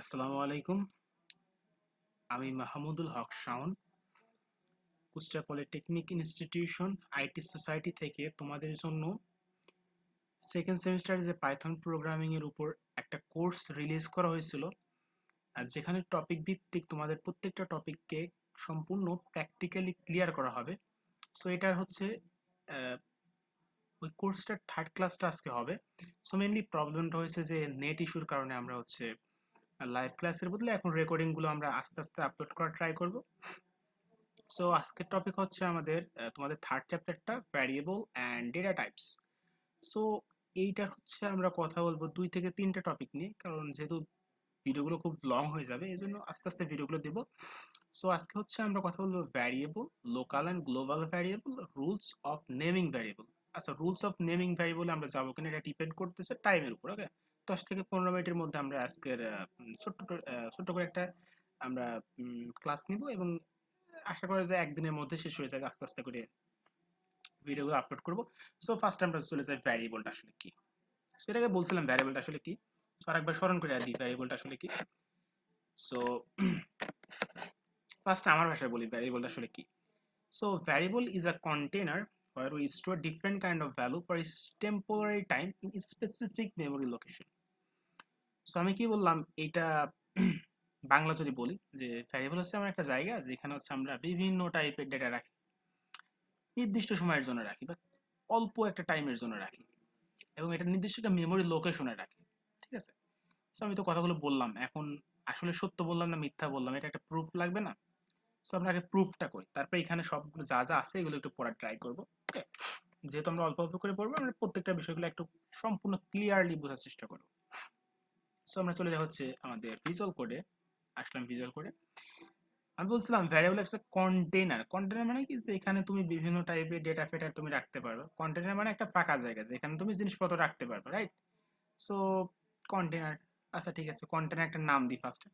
আসসালামু আলাইকুম। আমি Mahmudul Haque Shaon, Kushtia polytechnic institution, IT society থেকে তোমাদের জন্য সেকেন্ড সেমিস্টারে যে পাইথন প্রোগ্রামিংয়ের উপর একটা কোর্স রিলিজ করা হয়েছিল, আর যেখানে টপিক ভিত্তিক তোমাদের প্রত্যেকটা টপিককে সম্পূর্ণ প্র্যাকটিক্যালি ক্লিয়ার করা হবে। সো এটার হচ্ছে ওই কোর্সটার থার্ড ক্লাসটা আজকে হবে। সো মেনলি প্রবলেমটা হয়েছে যে নেট ইস্যুর কারণে আমরা হচ্ছে লাইভ ক্লাসের বদলে এখন রেকর্ডিংগুলো আমরা আস্তে আস্তে আপলোড করার ট্রাই করব। সো আজকের টপিক হচ্ছে আমাদের তোমাদের থার্ড চ্যাপ্টারটা variable and data types so এইটা হচ্ছে আমরা কথা বলব দুই থেকে তিনটা টপিক নিয়ে, কারণ যেহেতু ভিডিওগুলো খুব লং হয়ে যাবে এই জন্য আস্তে আস্তে ভিডিওগুলো দেবো। সো আজকে হচ্ছে আমরা কথা বলব variable local and global variable rules of naming variable আচ্ছা রুলস অফ নেমিং ভ্যারিয়েবল আমরা যাব কিনা এটা ডিপেন্ড করতেছে টাইমের উপর ওকে দশ থেকে পনেরো মিনিটের মধ্যে আমরা আজকের ছোট্ট ছোট্ট করে একটা, আমরা ক্লাস নিব এবং আশা করা যায় একদিনের মধ্যে শেষ হয়ে যাবে আস্তে আস্তে করে ভিডিওগুলো আপলোড করব। সো ফার্স্ট আমরা চলে যাই ভ্যারিয়েবলটা আসলে কি? সো এটাকে বলছিলাম ভ্যারিয়েবলটা আসলে কি? সো আরেকবার স্মরণ করে দিই ভ্যারিয়েবলটা আসলে কি? সো ফার্স্ট আমার ভাষায় বলি ভ্যারিয়েবলটা আসলে কি? So variable is a container where we store different kind of value for time in a specific memory location. So আমি কি বললাম? এইটা বাংলা যদি বলি, যে ভ্যারিয়েবল হচ্ছে আমার একটা জায়গা, যেখানে হচ্ছে আমরা বিভিন্ন টাইপের ডেটা রাখি। নির্দিষ্ট সময়ের জন্য রাখি বা অল্প একটা টাইমের জন্য রাখি। এবং এটা নির্দিষ্ট একটা মেমোরি লোকেশনে রাখি, ঠিক আছে? সো আমি তো কথাগুলো বললাম, এখন আসলে সত্য বললাম না মিথ্যা বললাম, এটা একটা প্রুফ লাগবে না? সো আমরা আগে প্রুফটা করি, তারপরে এখানে সবগুলো যা যা আছে, এগুলো একটু পড়ার ট্রাই করব যেহেতু আমরা অল্প অল্প করে পড়ব, আমরা প্রত্যেকটা বিষয়গুলো একটু সম্পূর্ণ ক্লিয়ারলি বোঝার চেষ্টা করব। সো আমরা চলে যাওয়া হচ্ছে আমাদের ভিজুয়াল কোডে আসলাম ভিজুয়াল কোডে আমি বলছিলাম ভ্যারিয়েবল একটা কন্টেনার কন্টেনার মানে কি? যে এখানে তুমি বিভিন্ন টাইপের ডেটা ফেটার তুমি রাখতে পারবে। কন্টেনার মানে একটা ফাঁকা জায়গা, যেখানে তুমি জিনিসপত্র রাখতে পারবে রাইট সো কন্টেনার আচ্ছা ঠিক আছে কন্টেনার একটা নাম দিই ফার্স্টে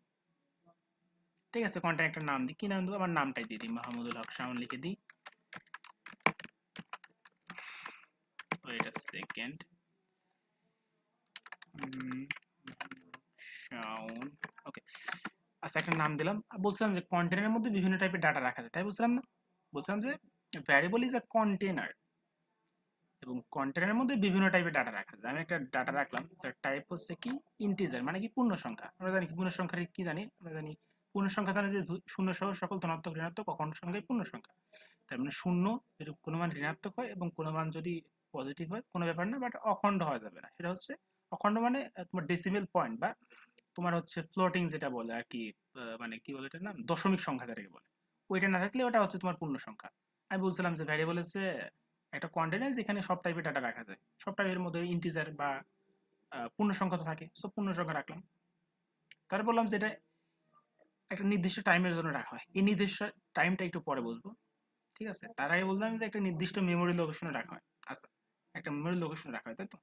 ঠিক আছে কন্টেনার একটা নাম দিই। কি নাম দেবো? আমার নামটাই দিয়ে দিই, মাহমুদুল হক শাওন লিখে দিই। Wait a second Shaon okay আচ্ছা একটা নাম দিলাম। বলছিলাম যে কন্টেনারের মধ্যে বিভিন্ন টাইপের ডাটা রাখা যায়, তাই বলছিলাম না? বলছিলাম যে ভ্যারিয়েবল ইজ আ কন্টেনার এবং কন্টেনারের মধ্যে বিভিন্ন টাইপের ডাটা রাখা যায়। আমি একটা ডাটা রাখলাম, যার টাইপ হচ্ছে কি? ইন্টিজার মানে কি? পূর্ণ সংখ্যা। আমরা জানি পূর্ণ সংখ্যার কি জানি? আমরা জানি পূর্ণ সংখ্যা জানি যে শূন্য সহ সকল ধনাত্মক, ঋণাত্মক, অখণ্ড সংখ্যাই পূর্ণ সংখ্যা। তার মানে শূন্য যদি কোনো মান ঋণাত্মক হয় এবং কোনো মান যদি পজিটিভ হয়, কোনো ব্যাপার না বাট অখণ্ড হওয়া যাবে না। সেটা হচ্ছে অখণ্ড মানে তোমার ডেসিমেল পয়েন্ট বা তোমার হচ্ছে ফ্লোটিং যেটা বলে আর কি মানে কি বলে এটার নাম? দশমিক সংখ্যা যেটাকে বলে। ওইটা না থাকলে ওটা হচ্ছে তোমার পূর্ণ সংখ্যা। আমি বলছিলাম যে ভ্যারিয়েবল হচ্ছে একটা কন্টেনার যেখানে সব টাইপের ডাটা রাখা যায়। সব টাইপের মধ্যে ইন্টিজার বা পূর্ণ সংখ্যা তো থাকে। সব পূর্ণ সংখ্যা রাখলাম। তারপর বললাম যে এটা একটা নির্দিষ্ট টাইমের জন্য রাখা হয়। এই নির্দিষ্ট টাইমটা একটু পরে বুঝব ঠিক আছে? তার আগে বললাম যে একটা নির্দিষ্ট মেমোরি লোকেশনে রাখা হয়। আচ্ছা একটা মেমোরি লোকেশনে রাখা হয়, তাই তো?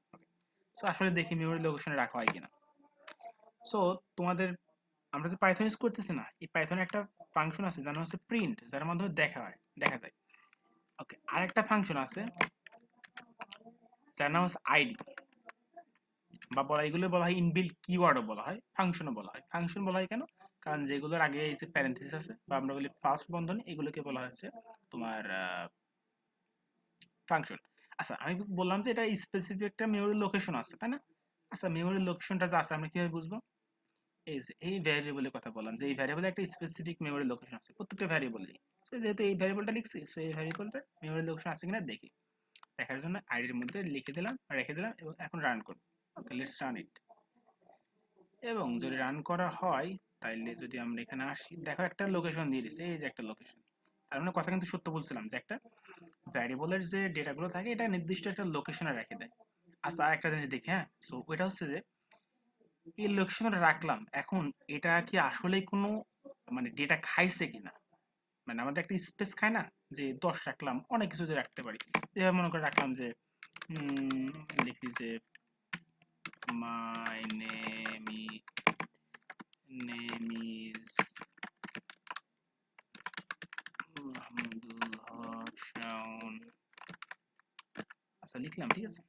সো আসলে দেখি মেমোরি লোকেশনে রাখা হয় কিনা। সো তোমাদের, আমরা যে পাইথন ইউজ করতেছি না, এই পাইথনে একটা ফাংশন আছে, যার নাম হচ্ছে প্রিন্ট যার মাধ্যমে দেখা হয়, দেখা যায়। ওকে আরেকটা ফাংশন আছে, যার নাম হচ্ছে আইডি বা বলা, এগুলো বলা হয় ইনবিল্ট কিওয়ার্ডও বলা হয় ফাংশনও বলা হয়। ফাংশন বলা হয় কেন? কারণ যেগুলোর আগে এই যে প্যারেন্থেসিস আছে, বা আমরা বলি ফার্স্ট বন্ধনী, এগুলোকে বলা হচ্ছে তোমার ফাংশন আচ্ছা আমি বললাম যে এটা স্পেসিফিক একটা মেমোরি লোকেশন আছে, তাই না? আচ্ছা মেমোরি লোকেশনটা যে আছে, আমরা কীভাবে বুঝব? এই যে, এই ভ্যারিয়েবলের কথা বললাম যে, এই ভ্যারিয়েবলে একটা স্পেসিফিক মেমোরি লোকেশন আছে, প্রত্যেকটা ভ্যারিয়েবলেই যেহেতু এই ভ্যারিয়েবলটা লিখছি, সো এই ভ্যারিয়েবলটা মেমোরি লোকেশন আছে কিনা দেখি। দেখার জন্য আইডির মধ্যে লিখে দিলাম, রেখে দিলাম এবং এখন রান করব। ওকে লেটস রান ইট এবং যদি রান করা হয়, তাইলে যদি আমরা এখানে আসি, দেখো একটা লোকেশন দিয়ে দিছে, এই যে একটা লোকেশন তার মানে কথা কিন্তু সত্য বলছিলাম যে, একটা ভ্যারিয়েবলের যে ডেটাগুলো থাকে, এটা নির্দিষ্ট একটা লোকেশনে রেখে দেয়। আচ্ছা আর একটা জিনিস দেখি হ্যাঁ? সো ওইটা হচ্ছে যে, এই লোকেশনে রাখলাম। এখন এটা কি আসলেই কোনো মানে ডেটা খাইছে কিনা? মানে আমাদের একটা স্পেস খায় না? যে দশ রাখলাম, অনেক কিছু যে রাখতে পারি। এভাবে মনে করে রাখলাম যে লিখি যে মাই নেম নেম আচ্ছা লিখলাম, ঠিক আছে?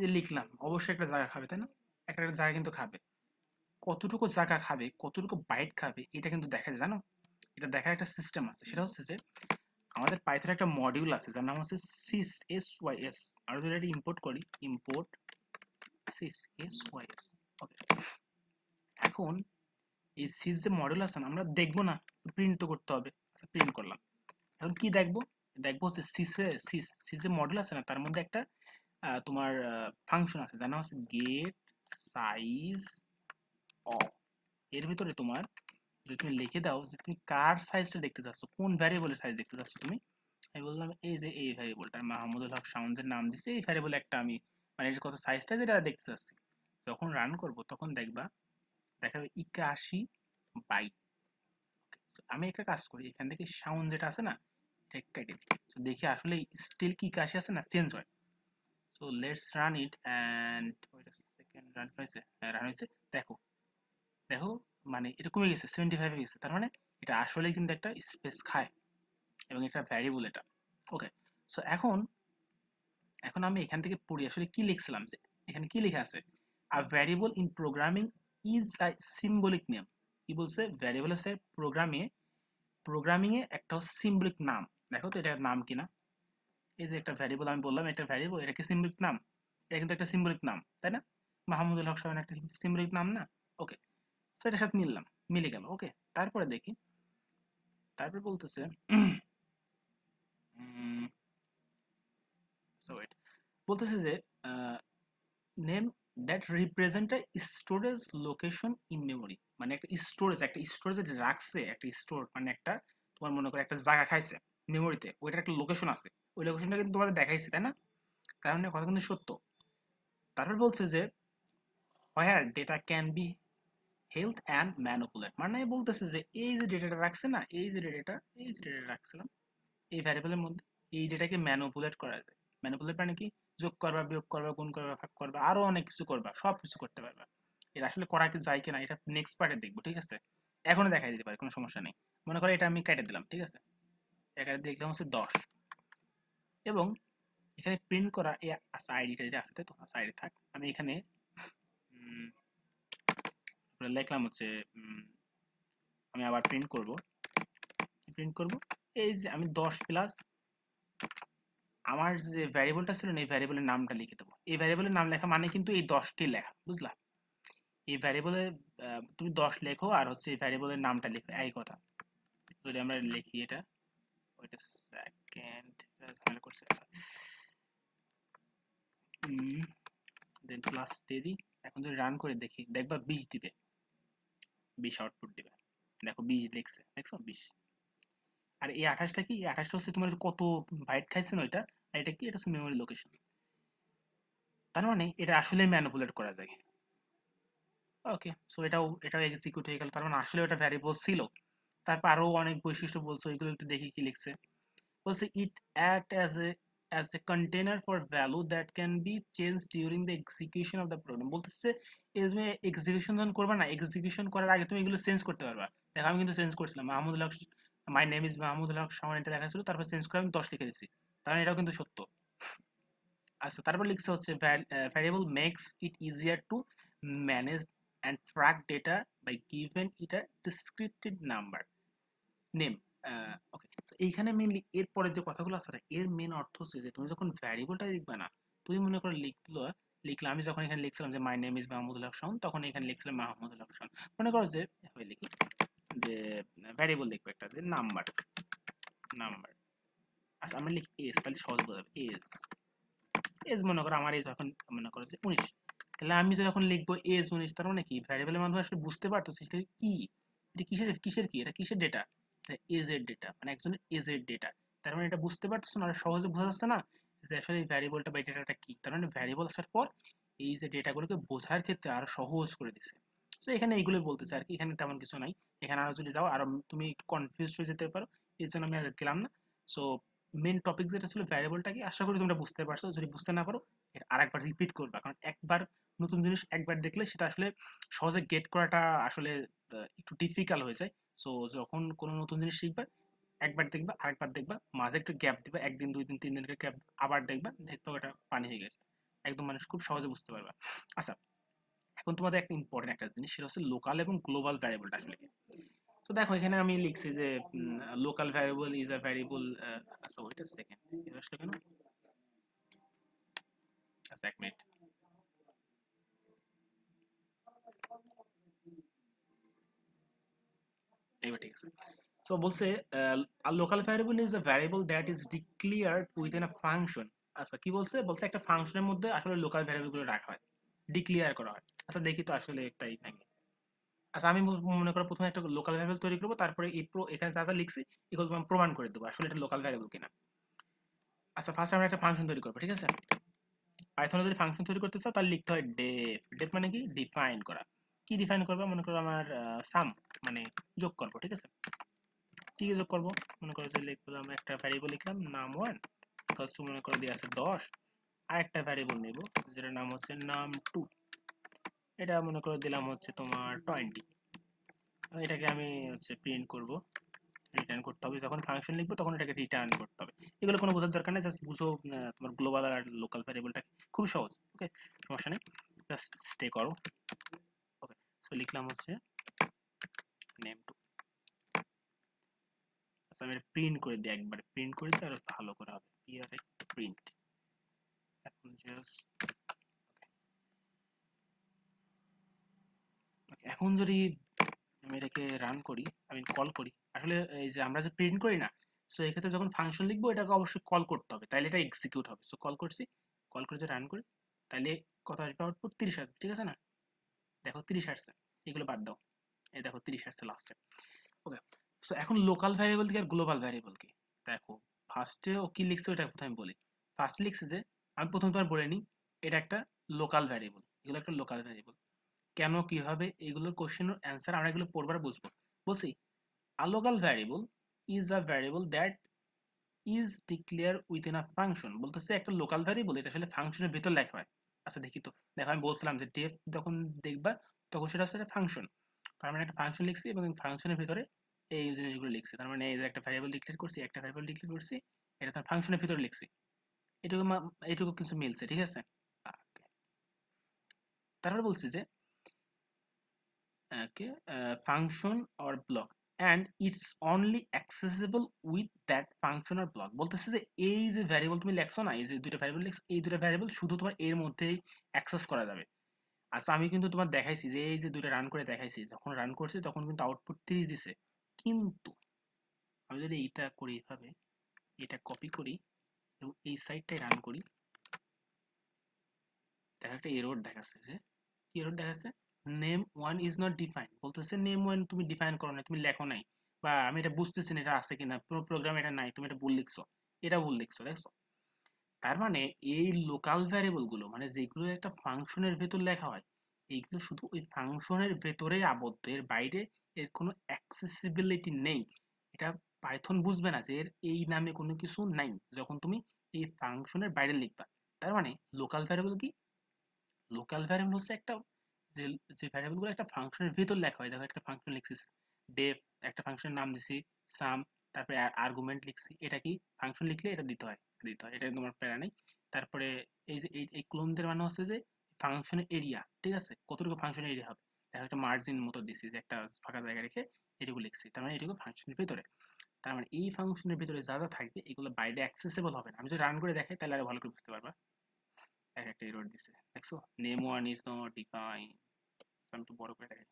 যে লিখলাম, অবশ্যই একটা জায়গা খাবে, তাই না? একটা একটা জায়গা কিন্তু খাবে। কতটুকু জায়গা খাবে, কতটুকু বাইট খাবে, এটা কিন্তু দেখা যায়, জানো? এটা দেখার একটা সিস্টেম আছে, সেটা হচ্ছে যে আমাদের পাইথনের একটা মডিউল আছে, যার নাম হচ্ছে সিস এস ওয়াই এস আর যদি এটা ইম্পোর্ট করি import sys S Y S okay এখন এই সিস যে মডিউল আছে না, আমরা দেখব না প্রিন্ট তো করতে হবে আচ্ছা প্রিন্ট করলাম। এখন কি দেখব? দেখব হচ্ছে সিসে সিস সিসে মডেল আছে না, তার মধ্যে একটা তোমার ফাংশন আছে। যার নাম হচ্ছে গেট সাইজ অফ এর ভিতরে তোমার, যদি তুমি লিখে দাও যে তুমি কার সাইজটা দেখতে চাচ্ছ, কোন ভ্যারিয়েবলের সাইজ দেখতে চাচ্ছ তুমি, আমি বললাম এই যে এই ভ্যারিয়েবলটা মাহমুদুল হক সাউন্ডের নাম দিছে, এই ভ্যারিয়েবল একটা আমি মানে এর কত সাইজটা যেটা দেখতে চাচ্ছি। যখন রান করব, তখন দেখবা দেখাবে একাশি বাইট আমি একটা কাজ করি, এখান থেকে সাউন্ড যেটা আছে না, এটা কেটে দিই। দেখি আসলে স্টিল কি কাশি আছে না চেঞ্জ হয়। So let's run it and second run হয়েছে? হ্যাঁ রান হয়েছে। দেখো। দেখো মানে এটা কমে গেছে সেভেন্টি ফাইভে গেছে। তার মানে এটা আসলে কিন্তু একটা স্পেস খায় এবং এটা ভ্যারিয়েবল এটা। ওকে সো এখন এখন আমি এখান থেকে পড়ি। আসলে কি লিখছিলাম যে, এখানে কি লেখা আছে? A variable in programming is a symbolic name কি বলছে? ভ্যারিয়েবল আছে প্রোগ্রামে প্রোগ্রামিংয়ে একটা হচ্ছে সিম্বলিক নাম। দেখো তো এটার নাম কিনা এই যে একটা ভ্যারিয়েবল আমি বললাম, এটা ভ্যারিয়েবল এটা কি সিম্বলিক নাম? এটা কিন্তু একটা সিম্বলিক নাম, তাই না? মাহমুদুল হক সাহেব একটা সিম্বলিক নাম না? ওকে তো এটার সাথে মিললাম, মিলে গেল ওকে তারপরে দেখি, তারপরে বলতেছে সো বলতেছে যে name that represent storage location in memory মানে একটা স্টোরেজ একটা স্টোরেজ রাখছে, একটা স্টোর মানে একটা, তোমার মনে করো একটা জায়গা খাইছে মেমোরিতে ওইটার একটা লোকেশন আছে। ওই লোকেশনটা কিন্তু তোমাদের দেখাইছে, তাই না? কারণ কথা কিন্তু সত্য। তারপর বলছে যে where data can be held and manipulate মানে বলতেছে যে, এই যে ডেটাটা রাখছে না, এই যে ডেটাটা এই যে ডেটা রাখছিলাম, এই ভ্যারিয়েবলের মধ্যে, এই ডেটাকে ম্যানুপুলেট করা যায়। ম্যানুপুলেট মানে কি? যোগ করবা, বিয়োগ করবা, গুণ করবা, ভাগ করবা, আরও অনেক কিছু করবা, সব কিছু করতে পারবা। এটা আসলে করা কি যায় কিনা, এটা নেক্সট পার্টে দেখব, ঠিক আছে? এখনও দেখাই দিতে পারে, কোনো সমস্যা নেই। মনে করো এটা আমি কেটে দিলাম, ঠিক আছে? এটা দেখলাম হচ্ছে দশ। এবং এখানে প্রিন্ট করা এই আইডিটা যেটা আছে তো? আইডি থাক। আমি এখানে লিখলাম হচ্ছে আমি আবার প্রিন্ট করব। প্রিন্ট করব। এই যে আমি দশ প্লাস আমার যে ভ্যারিয়েবলটা ছিল না, এই ভ্যারিয়েবলের নামটা লিখে দেবো। এই ভ্যারিয়েবলের নাম লেখা মানে কিন্তু এই দশটি লেখা, বুঝলা? এই ভ্যারিয়েবলে তুমি দশ লেখো আর হচ্ছে এই ভ্যারিয়েবলের নামটা লেখো এই কথা। যদি আমরা লিখি এটা, ওইটা সেকেন্ড ঝামেলা করছে দেন প্লাস দিয়ে দিই। এখন যদি রান করে দেখি। দেখবা বিশ দিবে। বিশ আউটপুট দিবে। দেখো বিশ লিখছে দেখছ? বিশ আর এই আঠাশটা কি? এই আঠাশটা হচ্ছে তোমার কত বাইট খাইছে না ওইটা? আর এটা কি? এটা হচ্ছে মেমোরি লোকেশন তার মানে এটা আসলে ম্যানিপুলেট করা যায়। ওকে সো এটাও এটাও এক্সিকিউট হয়ে গেল। তার মানে আসলে ওটা ভ্যারিয়েবল ছিল। তারপর আরও অনেক বৈশিষ্ট্য বলছে। ওইগুলো একটু দেখি কি লিখছে। বলছে it act as a as a container for value that can be change during the execution of the program বলতেছে এই তুমি এক্সিকিউশন যখন করবা না এক্সিকিউশন করার আগে তুমি এগুলো চেঞ্জ করতে পারবা। দেখো, আমি কিন্তু চেঞ্জ করছিলাম। Mahmudul Haque my name is Mahmudul Haque সামান এটা লেখা ছিল, তারপর চেঞ্জ করে আমি দশ লিখে দিচ্ছি তার মানে এটাও কিন্তু সত্য। আচ্ছা তারপর লিখছে হচ্ছে variable makes it easier to manage and track data by given it a descripted number name okay এইখানে মেনলি এরপরে যে কথাগুলো আছে না, এর মেন অর্থ হচ্ছে যে, তুমি যখন ভ্যারিয়েবলটা লিখবে না, তুমি মনে করো লিখলো, লিখলে আমি যখন এখানে লিখছিলাম যে my name is Mahmudul Shaon তখন এখানে লিখছিলাম মাহমুদুল শাওন মনে করো যে, এভাবে লিখি যে ভ্যারিয়েবল লিখব একটা, যে নাম্বার নাম্বার আচ্ছা আমরা লিখি এস তাহলে সহজ বোঝা যাবে এজ এজ মনে করো আমার এজ এখন মনে করো যে উনিশ। তাহলে আমি যখন লিখব এজ উনিশ, তার মানে কি? ভ্যারিয়েবলের মাধ্যমে আসলে বুঝতে পারতো সেটা কি? এটা কিসের কিসের কি? এটা কিসের ডেটা এজের ডেটা মানে একজনের এজের ডেটা তার মানে এটা বুঝতে পারতেছো না, সহজে বোঝা যাচ্ছে না যে আসলে এই ভ্যারিয়েবলটা বা ডেটাটা কি। তার মানে ভ্যারিয়েবল আসার পর এই যে ডেটাগুলোকে বোঝার ক্ষেত্রে আরও সহজ করে দিছে। তো এখানে এইগুলো বলতেছে আর কি, এখানে তেমন কিছু নাই। এখানে আরও যদি যাও, আরও তুমি একটু কনফিউজ হয়ে যেতে পারো, এই জন্য আমি আর গেলাম না। সো মেন টপিক যেটা ছিল ভ্যারিয়েবলটা কি, আশা করি তোমরা বুঝতে পারছ। যদি বুঝতে না পারো, এর আরেকবার রিপিট করবা। কারণ একবার নতুন জিনিস একবার দেখলে সেটা আসলে সহজে গেট করাটা আসলে একটু ডিফিকাল্ট হয়ে যায়। সো যখন কোনো নতুন জিনিস শিখবে, একবার দেখবা, আরেকবার দেখবা, মাঝে একটু গ্যাপ দিবা, একদিন, দুই দিন, তিন দিনের গ্যাপ আবার দেখবা দেখবা ওটা পানি হয়ে গেছে। একদম মানুষ খুব সহজে বুঝতে পারবা। আচ্ছা এখন তোমাদের একটা ইম্পর্টেন্ট একটা জিনিস, সেটা হচ্ছে লোকাল এবং গ্লোবাল ভ্যারিয়েবলটা আসলে তো দেখো, এখানে আমি লিখছি যে local variable is a variable আচ্ছা ওইটা সেকেন্ড এটা আসলে কেন? আচ্ছা এক মিনিট এবার ঠিক আছে। সো বলছে local variable is a variable that is declared within a function আচ্ছা কি বলছে? বলছে একটা ফাংশনের মধ্যে আসলে লোকাল ভ্যারিয়েবলগুলো রাখা হয়। ডিক্লিয়ার করা হয়। আচ্ছা দেখি তো আসলে তাই নাকি আচ্ছা আমি মনে করো প্রথমে একটা লোকাল ভ্যারিয়েবল তৈরি করব, তারপরে এই প্রো এখানে যা যা লিখছি, এগুলো তোমার প্রমাণ করে দেবো আসলে এটা লোকাল ভ্যারিয়েবল কিনা। আচ্ছা ফার্স্ট আমরা একটা ফাংশন তৈরি করব, ঠিক আছে? পাইথনে যদি ফাংশন তৈরি করতে চাও, তাহলে লিখতে হয় ডেফ ডেফ মানে কি? ডিফাইন করা। কি ডিফাইন করব? মনে করো আমার সাম মানে যোগ করব, ঠিক আছে? কি যোগ করব? মনে করো যে লিখলাম একটা ভ্যারিয়েবল লিখলাম নাম ওয়ান ইকালস টু মনে করো দিয়ে আছে দশ আর একটা ভ্যারিয়েবল নেব, যেটার নাম হচ্ছে নাম টু এটা মনে করে দিলাম হচ্ছে তোমার টোয়েন্টি এটাকে আমি হচ্ছে প্রিন্ট করব রিটার্ন করতে হবে। যখন ফাংশন লিখব, তখন এটাকে রিটার্ন করতে হবে। এগুলো কোনো বোঝার দরকার নেই জাস্ট বুঝো তোমার গ্লোবাল আর লোকাল ভ্যারিয়েবলটা খুব সহজ ওকে সমস্যা নেই জাস্ট স্টে করো। সো লিখলাম হচ্ছে নেম টু আচ্ছা আমি প্রিন্ট করে দিই একবার। প্রিন্ট করে দিই আরও ভালো করে হবে। পিআরএ প্রিন্ট এখন জাস্ট এখন যদি আমি এটাকে রান করি আমি কল করি, আসলে এই যে আমরা যে প্রিন্ট করি না সো এক্ষেত্রে যখন ফাংশন লিখব, এটাকে অবশ্যই কল করতে হবে। তাহলে এটা এক্সিকিউট হবে। সো কল করছি কল করে যে রান করি তাহলে কত আসবে আউটপুট তিরিশ আসবে, ঠিক আছে না? দেখো তিরিশ আসছে। এগুলো বাদ দাও। এই দেখো তিরিশ আসছে লাস্টে ওকে সো এখন লোকাল ভ্যারিয়েবল কি আর গ্লোবাল ভ্যারিয়েবল কি? দেখো ফার্স্টে ও কি লিখছে ওটা প্রথমে বলি। ফার্স্ট লিখছে যে, আমি প্রথম তোমার বলে নিই, এটা একটা লোকাল ভ্যারিয়েবল এগুলো একটা লোকাল ভ্যারিয়েবল কেন কি হবে এগুলোর কোশ্চেনের অ্যান্সার আমরা এগুলো পড়বার বুঝব। বলছি, a local variable is a variable that is declared within a function বলতেছে একটা লোকাল ভ্যারিয়েবল এটা আসলে ফাংশনের ভিতর লেখা হয়। আচ্ছা দেখি তো। দেখো, আমি বলছিলাম যে ডেফ যখন দেখবা তখন সেটা হচ্ছে একটা ফাংশন তার মানে একটা ফাংশন লিখছি এবং ফাংশনের ভিতরে এই জিনিসগুলো লিখছি। তার মানে এই যে একটা ভ্যারিয়েবল ডিক্লেয়ার করছি একটা ভ্যারিয়েবল ডিক্লেয়ার করছি এটা তার ফাংশনের ভিতরে লিখছি। এটুকু এটুকু কিছু মিলছে ঠিক আছে. তারপরে বলছি যে uh, function or block and it's only accessible with that function or block বলতেছে যে এই যে ভ্যারিয়েবল তুমি লেখছো না এই যে দুইটা ভ্যারিয়েবল লিখছো এই দুইটা ভ্যারিয়েবল শুধু তোমার এর মধ্যেই অ্যাক্সেস করা যাবে। আচ্ছা আমি কিন্তু তোমার দেখাইছি যে, এই যে দুইটা রান করে দেখাইছি, যখন রান করছি তখন কিন্তু আউটপুট 30 দিছে। কিন্তু আমি যদি এইটা করি এভাবে, এটা কপি করি এবং এই সাইডটাই রান করি, দেখা একটা এরর দেখাচ্ছে যে, কি এরর দেখাচ্ছে? Name one is not define বলতেছে নেম ওয়ান তুমি ডিফাইন করো না তুমি লেখো নাই। বা আমি এটা বুঝতেছি না এটা আছে কিনা, পুরো প্রোগ্রাম এটা নাই, তুমি এটা ভুল লিখছো। এটা ভুল লিখছো, দেখছ? তার মানে এই লোকাল ভ্যারিয়েবলগুলো মানে যেগুলো একটা ফাংশনের ভেতর লেখা হয়, এইগুলো শুধু ওই ফাংশনের ভেতরেই আবদ্ধ, এর বাইরে এর কোনো অ্যাক্সেসিবিলিটি নেই। এটা পাইথন বুঝবে না যে এর এই নামে কোনো কিছু নাই, যখন তুমি এই ফাংশনের বাইরে লিখবা। তার মানে লোকাল ভ্যারিয়েবল কি? লোকাল ভ্যারিয়েবল হচ্ছে একটা, যে যে ভ্যারিয়েবলগুলো একটা ফাংশনের ভিতর লেখা হয়। দেখো একটা ফাংশন লিখছিস ডেফ একটা ফাংশনের নাম দিছি সাম তারপরে আর্গুমেন্ট লিখছি, এটা কি? ফাংশন লিখলে এটা দিতে হয়। দিতে এটা তোমার প্যারা নেই। তারপরে এই যে, এই ক্লোনদের মানে হচ্ছে যে ফাংশনের এরিয়া ঠিক আছে? কতটুকু ফাংশনের এরিয়া হবে? দেখো একটা মার্জিন মতো দিছি, যে একটা ফাঁকা জায়গা রেখে এটুকু লিখছি। তার মানে এটুকু ফাংশনের ভিতরে। তার মানে এই ফাংশনের ভিতরে যা যা থাকবে, এগুলো বাইরে অ্যাক্সেসেবল হবে না। আমি যদি রান করে দেখাই, তাহলে আরও ভালো করে বুঝতে পারবা। এক একটা এরর দিছে, দেখছ? Name one is not define আমি একটু বড় করে দেখাই।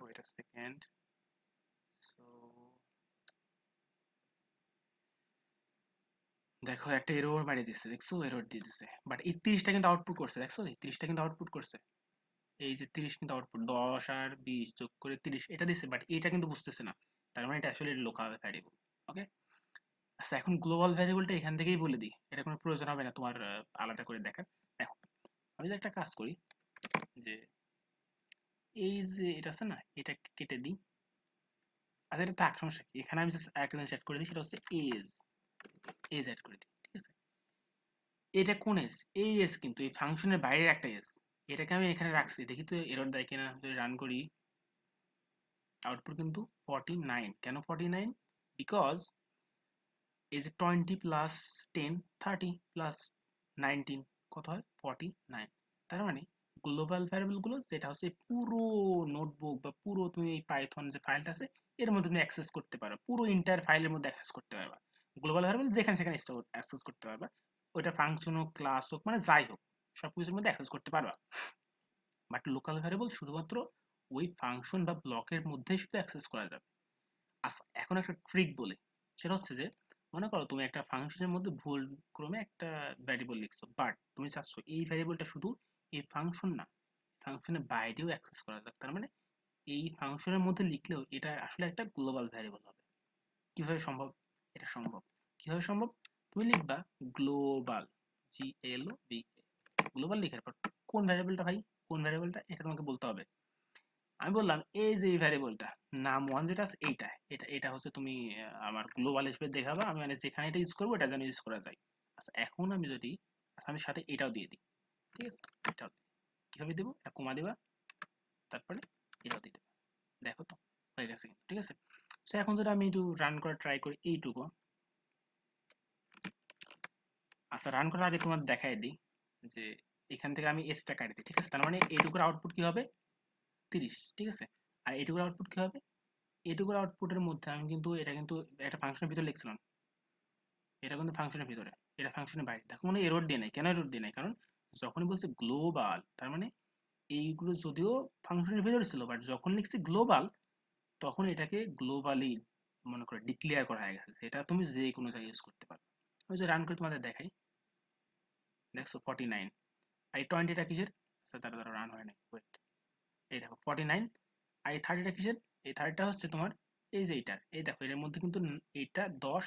ওয়েট আ সেকেন্ড সো দেখো একটা এরর মারিয়ে দিচ্ছে দেখছ? এরর দিয়ে দিছে। বাট এই তিরিশটা কিন্তু আউটপুট করছে, দেখছ? এই তিরিশটা কিন্তু আউটপুট করছে। এই যে তিরিশ কিন্তু আউটপুট দশ আর বিশ যোগ করে তিরিশ, এটা দিচ্ছে বাট এটা কিন্তু বুঝতেছে না। তার মানে এটা আসলে লোকাল ভ্যারিয়েবল ওকে আচ্ছা এখন গ্লোবাল ভ্যারিয়েবলটা এখান থেকেই বলে দিই। এটা কোনো প্রয়োজন হবে না তোমার আলাদা করে দেখার। দেখো, আমি একটা কাজ করি, যে এই যে এটা আছে না, এটা কেটে দিই। আচ্ছা এটা থাক, সমস্যা এখানে আমি জাস্ট একটা জিনিস অ্যাড করে দিই, সেটা হচ্ছে এজ এজ অ্যাড করে দিই, ঠিক আছে? এটা কোন এজ এই এজ কিন্তু, এই ফাংশনের বাইরের একটা এজ এটাকে আমি এখানে রাখছি, দেখি তো এরর দেয় কিনা, যদি রান করি। আউটপুট কিন্তু ফর্টি নাইন কেন ফর্টি নাইন বিকজ যে twenty plus ten thirty plus nineteen কত হয়? ফর্টি নাইন তার মানে গ্লোবাল ভ্যারিয়েবলগুলো, যেটা হচ্ছে পুরো নোটবুক বা পুরো তুমি এই পাইথন যে ফাইলটা আছে, এর মধ্যে তুমি অ্যাক্সেস করতে পারো। পুরো ইন্টার ফাইলের মধ্যে অ্যাক্সেস করতে পারবা। গ্লোবাল ভ্যারিয়েবল যেখানে সেখানে অ্যাক্সেস করতে পারবা। ওইটা ফাংশন হোক ক্লাস হোক মানে যাই হোক সব কিছুর মধ্যে অ্যাক্সেস করতে পারবা। বাট লোকাল ভ্যারিয়েবল শুধুমাত্র ওই ফাংশন বা ব্লকের মধ্যেই শুধু অ্যাক্সেস করা যাবে। আচ্ছা এখন একটা ট্রিক বলি। সেটা হচ্ছে যে, মনে করো তুমি একটা ফাংশনের মধ্যে ভুল ক্রমে একটা ভ্যারিয়েবল লিখছো বাট তুমি চাচ্ছ এই ভ্যারিয়েবলটা শুধু এই ফাংশন না ফাংশনের বাইরেও অ্যাক্সেস করা যাক। তার মানে এই ফাংশনের মধ্যে লিখলেও এটা আসলে একটা গ্লোবাল ভ্যারিয়েবল হবে। কীভাবে সম্ভব? এটা সম্ভব। কীভাবে সম্ভব? তুমি লিখবা global G L O B global লিখার পর কোন ভ্যারিয়েবলটা ভাই? কোন ভ্যারিয়েবলটা এটা তোমাকে বলতে হবে। আমি বললাম এই যে এই ভ্যারিয়েবলটা নাম ওয়ান যেটা আছে এইটা, এটা এটা হচ্ছে তুমি আমার গ্লোবাল হিসেবে দেখাবা, আমি মানে যেখানে এটা ইউজ করব, এটা যেন ইউজ করা যায়। আচ্ছা এখন আমি যদি আচ্ছা আমি সাথে এটাও দিয়ে দিই, ঠিক আছে? এটাও কীভাবে দেবো? এটা কমা দিবা, তারপরে এটাও দিয়ে দেবা। দেখো তো, হয়ে গেছে। ঠিক আছে? সো এখন যদি আমি একটু রান করে ট্রাই করি এইটুকু। আচ্ছা রান করার আগে তোমার দেখাই দিই যে এখান থেকে আমি এসটা কাটি দিই, ঠিক আছে? তার মানে এইটুকুর আউটপুট কি হবে? তিরিশ, ঠিক আছে? আর এইটুকুর আউটপুট কি হবে? এইটুকুর আউটপুটের মধ্যে আমি কিন্তু এটা কিন্তু একটা ফাংশনের ভিতরে লিখছিলাম। এটা কিন্তু ফাংশনের ভিতরে, এটা ফাংশনের বাইরে। দেখো মানে এরর দিয়ে নাই। কেন এরর দিয়ে নাই? কারণ যখনই বলছে গ্লোবাল তার মানে এইগুলো যদিও ফাংশনের ভিতরে ছিল বাট যখন লিখছি গ্লোবাল তখন এটাকে গ্লোবালি মনে করে ডিক্লেয়ার করা হয়ে গেছে। সেটা তুমি যে কোনো জায়গায় ইউজ করতে পারো। ওই যে রান করে তোমাদের দেখাই। দেখছ ফর্টি নাইন আর এই টোয়েন্টিটা কিসের? আচ্ছা তারা তারা রান হয় নাই। ওয়েট এই দেখো ফর্টি নাইন আর এই থার্টিটা কিসের? এই থার্টিটা হচ্ছে তোমার এই যে এইটার। এই দেখো, এর মধ্যে কিন্তু এইটা দশ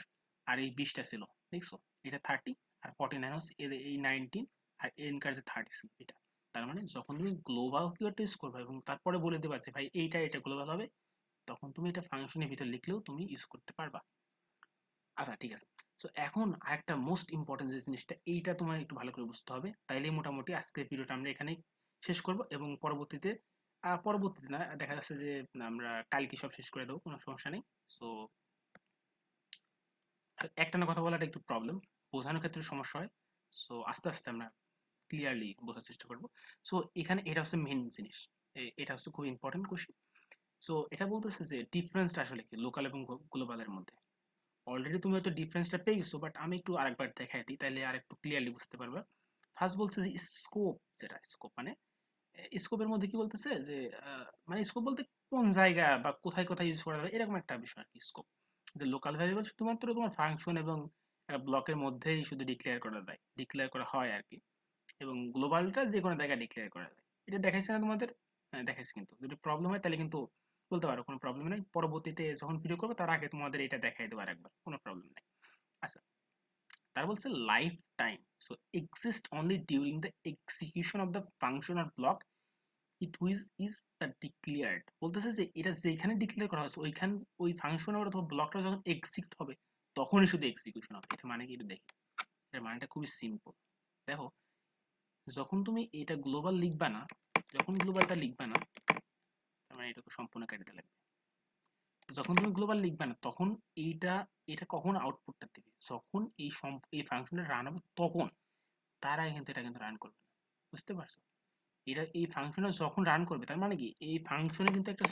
আর এই বিশটা ছিল। দেখছ? এটা থার্টি আর ফর্টি নাইন হচ্ছে এর এই নাইনটিন আর এনকার যে থার্টি ছিল এটা। তার মানে যখন তুমি গ্লোবাল কিওয়ার্ডটা ইউজ করবে এবং তারপরে বলে দেবা যে, ভাই, এইটা, এটা গ্লোবাল হবে। তখন তুমি এটা ফাংশনের ভিতর লিখলেও তুমি ইউজ করতে পারবা। আচ্ছা ঠিক আছে। সো এখন আরেকটা মোস্ট ইম্পর্টেন্ট যে জিনিসটা, এইটা তোমার একটু ভালো করে বুঝতে হবে। তাইলেই মোটামুটি আজকের ভিডিওটা আমরা এখানেই শেষ করব এবং পরবর্তীতে পরবর্তীতে না, দেখা যাচ্ছে যে আমরা কালকে সব শেষ করে দেবো, কোনো সমস্যা নেই। সো একটা না কথা বলাটা একটু প্রবলেম বোঝানোর ক্ষেত্রে সমস্যা হয়। সো আস্তে আস্তে আমরা ক্লিয়ারলি বোঝার চেষ্টা করব। সো এখানে এটা হচ্ছে মেন জিনিস। এটা হচ্ছে খুব ইম্পর্টেন্ট কোশ্চেন সো এটা বলতেছে যে ডিফারেন্সটা আসলে কি লোকাল এবং গ্লোবালের মধ্যে? অলরেডি তুমি হয়তো ডিফারেন্সটা পেয়ে গেছো বাট আমি একটু আরেকবার দেখাই দিই তাহলে আর একটু ক্লিয়ারলি বুঝতে পারবে। ফার্স্ট বলছে যে স্কোপ যেটা স্কোপ মানে স্কোপের মধ্যে কি বলতেছে যে মানে স্কোপ বলতে কোন জায়গা বা কোথায় কোথায় ইউজ করা যাবে, এরকম একটা বিষয় আর কি স্কোপ যে লোকাল ভ্যারিয়েবল শুধুমাত্র তোমার ফাংশন এবং একটা ব্লকের মধ্যেই শুধু ডিক্লেয়ার করা যায় ডিক্লেয়ার করা হয় আর কি। এবং গ্লোবালটা যে কোনো জায়গায় ডিক্লেয়ার করা যায়। এটা দেখাইছে না তোমাদের? হ্যাঁ দেখাইছে কিন্তু। যদি প্রবলেম হয় তাহলে কিন্তু বলতে পারো কোনো প্রবলেম নেই। পরবর্তীতে যখন ভিডিও করব, তার আগে তোমাদের এটা দেখাই দেবো একবার কোনো প্রবলেম নেই। আচ্ছা তার বলছে life time so exist only during the execution of the function or block it which is the declared বলতেছে যে এটা যেখানে ডিক্লেয়ার করা হয়েছে, ওইখান, ওই ফাংশন অথবা ব্লকটা যখন এক্সিকিউট হবে, তখনই শুধু এক্সিকিউশন হবে। এটা মানে কি এটা দেখি। এটার মানেটা খুবই সিম্পল দেখো, যখন তুমি এটা গ্লোবাল লিখবা না, যখন গ্লোবালটা লিখবা না মানে এটাকে সম্পূর্ণ কেটে লাগবে যখন তুমি গ্লোবাল লিখবে না, তখন এইটা, এটা কখন আউটপুটটা দিবে? যখন এই এই ফাংশনটা রান হবে তখন, তার আগে কিন্তু এটা কিন্তু রান করবে না। বুঝতে পারছ? এটা এই ফাংশনটা যখন রান করবে, তার মানে কি? এই ফাংশনে কিন্তু একটা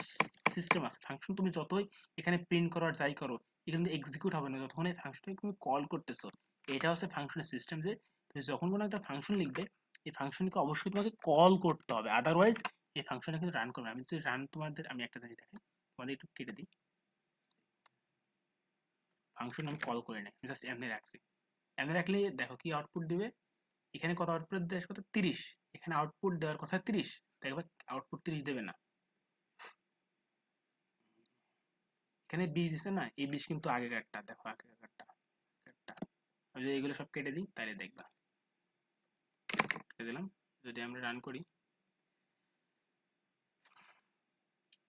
সিস্টেম আছে। ফাংশন তুমি যতই এখানে প্রিন্ট করো আর যাই করো, এটা কিন্তু এক্সিকিউট হবে না। যতক্ষণ এই ফাংশনটাকে তুমি কল করতেছো, এটা হচ্ছে ফাংশনের সিস্টেম যে, তুমি যখন কোনো একটা ফাংশন লিখবে, এই ফাংশনকে অবশ্যই তোমাকে কল করতে হবে। আদারওয়াইজ এই ফাংশনটা কিন্তু রান করবে। আমি যদি রান তোমাদের, আমি একটা জিনিস দেখাই তোমাদের একটু কেটে দিই। ফাংশন আমি কল করে নেই জাস্ট এমনি রাখছি। এমনি রাখলে দেখো কি আউটপুট দিবে? এখানে কত আউটপুট দেওয়ার কথা তিরিশ। এখানে আউটপুট দেওয়ার কথা তিরিশ। দেখবে আউটপুট তিরিশ দেবে না। এখানে বিশ দিছে না? এই বিশ কিন্তু আগেকারটা, দেখো আগেকারটা আগেকারটা। আমি যদি এগুলো সব কেটে দিই, তাহলে দেখবা। কেটে দিলাম। যদি আমরা রান করি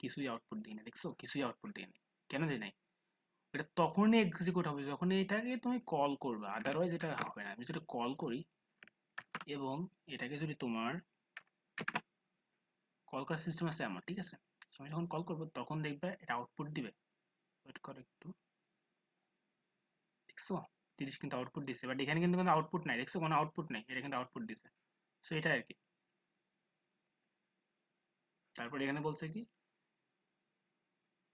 কিছুই আউটপুট দিই না, দেখছ? কিছুই আউটপুট দিই না। কেন দিই নাই? এটা তখনই এক্সিকিউট হবে, যখন এটাকে তুমি কল করবে। আদারওয়াইজ এটা হবে না। আমি যদি কল করি এবং এটাকে যদি তোমার কল করার সিস্টেম আছে আমার ঠিক আছে? আমি যখন কল করব, তখন দেখবে এটা আউটপুট দিবে। ওয়েট করো একটু। দেখছ? তিরিশ কিন্তু আউটপুট দিছে। বাট এখানে কিন্তু কোনো আউটপুট নাই, দেখছ? কোনো আউটপুট নাই। এটা কিন্তু আউটপুট দিছে। সো এটা আর কি। তারপর এখানে বলছে কি?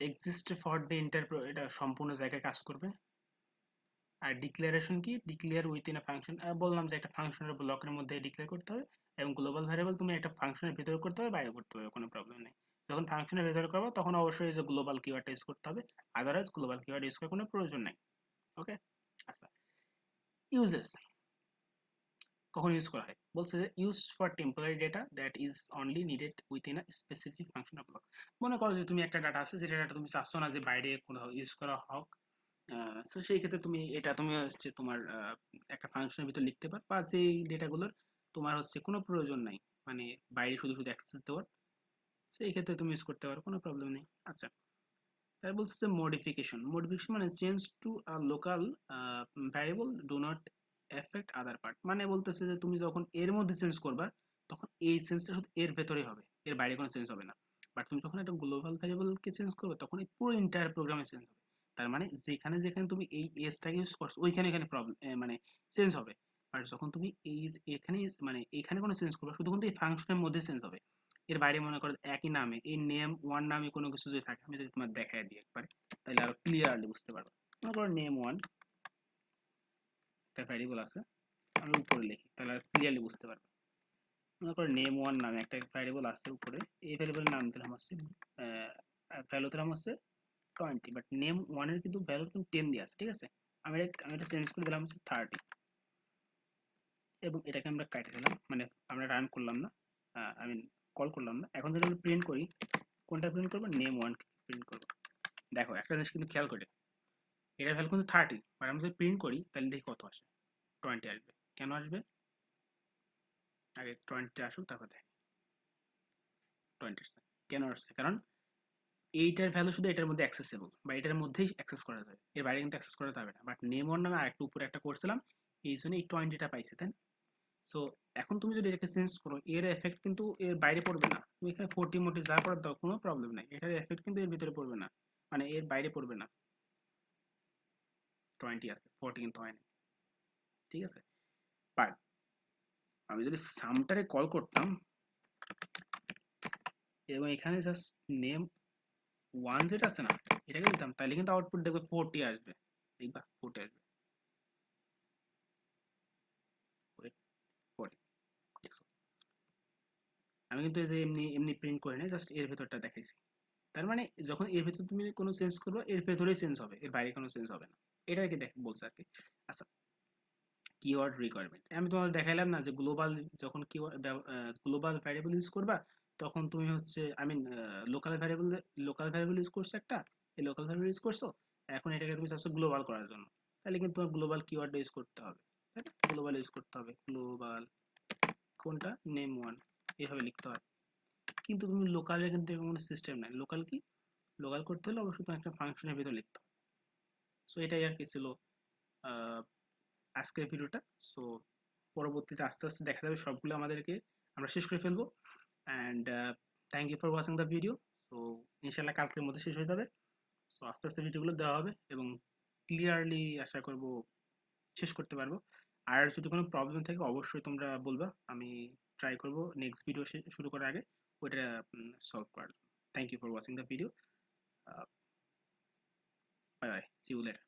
এক্সিস্ট ফর দ্য ইন্টার এটা সম্পূর্ণ জায়গায় কাজ করবে। আর ডিক্লারেশন কি? Declare within a function বললাম যে একটা ফাংশনের ব্লকের মধ্যে ডিক্লেয়ার করতে হবে এবং গ্লোবাল ভ্যারিয়েবল তুমি একটা ফাংশনের ভিতরে করতে হবে, বাইরে করতে হবে, কোনো প্রবলেম নেই। যখন ফাংশনের ভিতরে করব, তখন অবশ্যই যে গ্লোবাল কিওয়ার্ডটা ইউজ করতে হবে আদারওয়াইজ গ্লোবাল কিওয়ার্ড ইউজ করার কোনো প্রয়োজন নাই। ওকে আচ্ছা। ইউজেস কখন ইউজ করা হয় বলছে যে use for temporary data that is only needed within a specific function of block মনে করো যে, তুমি একটা ডাটা আছে, যে ডাটা তুমি চাচ্ছ না যে বাইরে কোনো ইউজ করা হোক সো সেই ক্ষেত্রে তুমি এটা, তুমি হচ্ছে তোমার একটা ফাংশনের ভিতর লিখতে পার, বা যেই ডেটাগুলোর তোমার হচ্ছে কোনো প্রয়োজন নাই মানে বাইরে শুধু শুধু অ্যাক্সেস দেওয়ার, সেই ক্ষেত্রে তুমি ইউজ করতে পারো, কোনো প্রবলেম নেই। আচ্ছা তাই বলছে যে মডিফিকেশন মডিফিকেশন মানে change to a local variable do not affect other part মানে বলতেছে যে তুমি যখন এর মধ্যে চেঞ্জ করবা, তখন এই চেঞ্জটা শুধু এর ভেতরে হবে। এর বাইরে কোনো চেঞ্জ হবে না। বাট তুমি যখন একটা গ্লোবাল ভ্যারিয়েবলকে চেঞ্জ করবে, তখন এই পুরো ইন্টায়ার প্রোগ্রামে চেঞ্জ হবে। তার মানে যেখানে যেখানে তুমি এই এসটাকে ইউজ করছ, ওইখানে এখানে প্রবলেম মানে চেঞ্জ হবে। আর যখন তুমি এই এখানে মানে এখানে কোনো চেঞ্জ করবে, শুধু কিন্তু এই ফাংশনের মধ্যে চেঞ্জ হবে। এর বাইরে মনে করো একই নামে, এই নেম ওয়ান নামে কোনো কিছু যদি থাকে, আমি যদি তোমার দেখাই দিই একবারে, তাহলে আরও ক্লিয়ারলি বুঝতে পারব। মনে করো নেম ওয়ান একটা ভ্যারিয়েবল আছে, আমি উপরে লিখি, তাহলে ক্লিয়ারলি বুঝতে পারব। মনে করো নেম ওয়ান নামে একটা ভ্যারিয়েবল আছে উপরে, এই ভ্যারিয়েবলের নাম দিলাম হচ্ছে ভ্যালু দিলাম হচ্ছে টোয়েন্টি বাট নেম ওয়ানের কিন্তু ভ্যালু কিন্তু টেন দিয়ে আছে, ঠিক আছে? আমি এটা আমি এটা চেঞ্জ করে দিলাম হচ্ছে থার্টি এবং এটাকে আমরা কাটে দিলাম মানে আমরা রান করলাম না আই মিন কল করলাম না। এখন যদি আমরা প্রিন্ট করি, কোনটা প্রিন্ট করব? নেম ওয়ান প্রিন্ট করব। দেখো, একটা জিনিস কিন্তু খেয়াল করে এটার ভ্যালু কিন্তু থার্টি বাট আমি যদি প্রিন্ট করি, তাহলে দেখি কত আসে। টোয়েন্টি আসবে। কেন আসবে? আগে টোয়েন্টি আসুক, তারপর দেখি। টোয়েন্টি আসছে। কেন আসছে? কারণ এইটার ভ্যালু শুধু এটার মধ্যে অ্যাক্সেসেবল বা এটার মধ্যেই অ্যাক্সেস করা যাবে। এর বাইরে কিন্তু অ্যাক্সেস করা যাবে না। বাট নেম ওর নামে আরেকটু উপরে একটা করছিলাম এই জন্য এই টোয়েন্টিটা পাইছে, তাই সো এখন তুমি যদি এটাকে চেঞ্জ করো, এর এফেক্ট কিন্তু এর বাইরে পড়বে না। তুমি এখানে ফোরটি মোটি যা করার দাও, কোনো প্রবলেম নাই। এটার এফেক্ট কিন্তু এর ভিতরে পড়বে না। মানে এর বাইরে পড়বে না। টোয়েন্টি আছে ফোরটি কিন্তু হয় না ঠিক আছে? বাট আমি যদি সামটারে কল করতাম, এবং এখানে জাস্ট নেম ওয়ান যেটা আছে না, এটাকে দিতাম, তাহলে কিন্তু আউটপুট দেখবে ফোরটি আসবে। দেখবা ফোরটি আসবে। আমি কিন্তু যে এমনি এমনি প্রিন্ট করে নেই জাস্ট এর ভেতরটা দেখাইছি। তার মানে যখন এর ভেতর তুমি কোনো চেঞ্জ করবে, এর ভেতরেই চেঞ্জ হবে, এর বাইরে কোনো চেঞ্জ হবে না। এটা আর কি দেখ, বলছে আর কি। আচ্ছা কিওয়ার্ড রিকোয়ারমেন্ট আমি তোমাদের দেখাইলাম না যে গ্লোবাল যখন কিওয়ার্ড গ্লোবাল ভ্যারিয়েবল ইউজ করবা, তখন তুমি হচ্ছে I mean local variable local variable use করছ একটা, এই লোকাল ভ্যারিয়েবল ইউজ করছ, এখন এটাকে তুমি চাচ্ছ গ্লোবাল করার জন্য। তাহলে কিন্তু তোমার গ্লোবাল কিওয়ার্ড ইউজ করতে হবে, তাই না? গ্লোবাল ইউজ করতে হবে গ্লোবাল কোনটা? নেম ওয়ান এইভাবে লিখতে হয়। কিন্তু তুমি লোকালের কিন্তু এরকম কোনো সিস্টেম নাই। লোকাল কি? লোকাল করতে হলে অবশ্যই তোমার একটা ফাংশনের ভিতরে লিখতে হবে। সো এটাই আর কি ছিল আজকের ভিডিওটা। সো পরবর্তীতে আস্তে আস্তে দেখা যাবে সবগুলো আমাদেরকে আমরা শেষ করে ফেলব। And thank you for watching the video so ইনশাল্লাহ কালকের মধ্যে শেষ হয়ে যাবে। সো আস্তে আস্তে ভিডিওগুলো দেওয়া হবে এবং ক্লিয়ারলি আশা করব শেষ করতে পারব। আর যদি কোনো প্রবলেম থাকে, অবশ্যই তোমরা বলবা। আমি ট্রাই করব নেক্সট ভিডিও শুরু করার আগে। ওইটা সলভ করার জন্য। Thank you for watching the video bye bye see you later